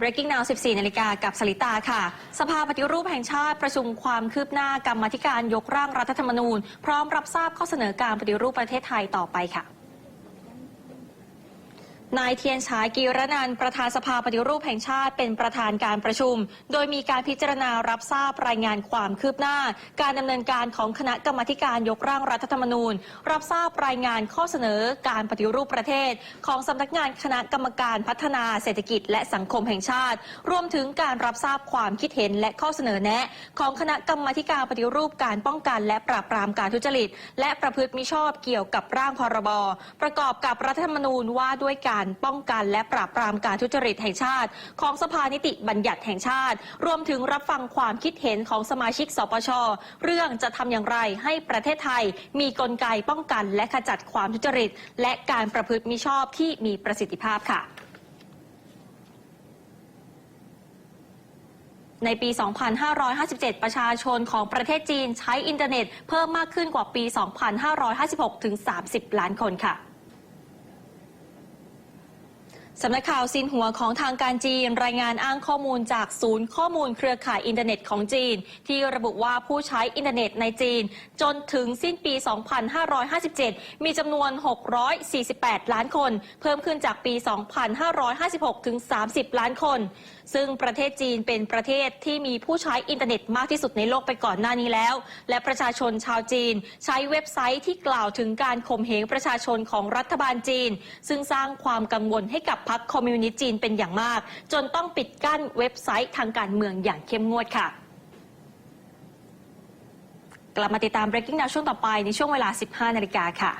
Breaking Now 14 นาฬิกากับสลิตาค่ะ สภาปฏิรูปแห่งชาติประชุมความคืบหน้ากรรมธิการยกร่างรัฐธรรมนูญ พร้อมรับทราบข้อเสนอการปฏิรูปประเทศไทยต่อไปค่ะ นายเทียนฉายกีรนันประธานสภาปฏิรูปแห่งชาติเป็นประธานการประชุม โดยมีการพิจารณารับทราบรายงานความคืบหน้า การดำเนินการของคณะกรรมการยกร่างรัฐธรรมนูญ รับทราบรายงานข้อเสนอการปฏิรูปประเทศ ของสำนักงานคณะกรรมการพัฒนาเศรษฐกิจ และสังคมแห่งชาติ รวมถึงการรับทราบความคิดเห็นและข้อเสนอแนะ ของคณะกรรมการปฏิรูปการป้องกัน และปราบปรามการทุจริต และประพฤติมิชอบเกี่ยวกับร่างพรบประกอบกับรัฐธรรมนูญว่าด้วยการการป้องกันและปราบปรามการทุจริตแห่งชาติ ของสภานิติบัญญัติแห่งชาติ รวมถึงรับฟังความคิดเห็นของสมาชิก สปช เรื่องจะทำอย่างไรให้ประเทศไทย มีกลไกป้องกัน และขจัดความทุจริต และการประพฤติมิชอบที่มีประสิทธิภาพค่ะในปี 2557 ประชาชนของประเทศจีนใช้อินเทอร์เน็ตเพิ่มมากขึ้นกว่าปี 2556 ถึง 30 ล้านคนค่ะ สำนักข่าวซินหัวของทางการจีน รายงานอ้างข้อมูลจากศูนย์ข้อมูลเครือข่ายอินเทอร์เน็ตของจีน ที่ระบุว่าผู้ใช้อินเทอร์เน็ตในจีน จนถึงสิ้นปี 2557 มีจำนวน 648 ล้านคน เพิ่มขึ้นจากปี 2556 ถึง 30 ล้านคน ซึ่งประเทศจีนเป็นประเทศที่มีผู้ใช้อินเทอร์เน็ตมากที่สุดในโลกไปก่อนหน้านี้แล้ว และประชาชนชาวจีน ใช้เว็บไซต์ที่กล่าวถึงการข่มเหงประชาชนของรัฐบาลจีน ซึ่งสร้างความกังวลให้กับพรรคคอมมิวนิสต์จีนเป็นอย่างมาก จนต้องปิดกั้นเว็บไซต์ทางการเมืองอย่างเข้มงวดค่ะกลับมาติดตาม Breaking News ช่วงต่อไปในช่วงเวลา 15 นาฬิกาค่ะ